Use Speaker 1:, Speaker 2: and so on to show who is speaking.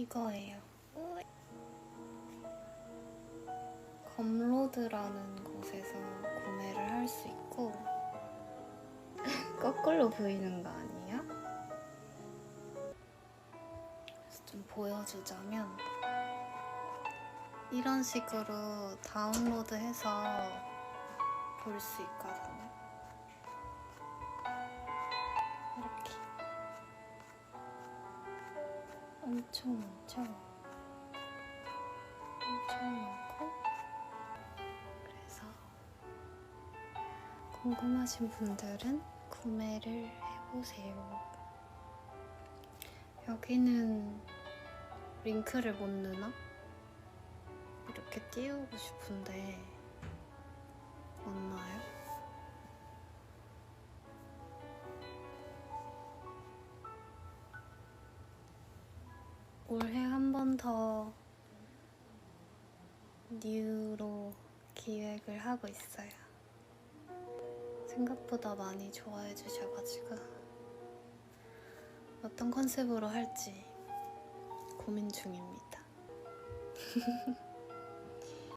Speaker 1: 이거예요. 검로드라는 곳에서 구매를 할 수 있고 거꾸로 보이는 거 아니에요? 그래서 좀 보여주자면 이런 식으로 다운로드해서 볼 수 있거든요. 엄청 많죠? 엄청 많고 그래서 궁금하신 분들은 구매를 해보세요. 여기는 링크를 못 넣나? 이렇게 띄우고 싶은데 없나요? 올해 한 번 더 뉴로 기획을 하고 있어요. 생각보다 많이 좋아해 주셔가지고 어떤 컨셉으로 할지 고민 중입니다.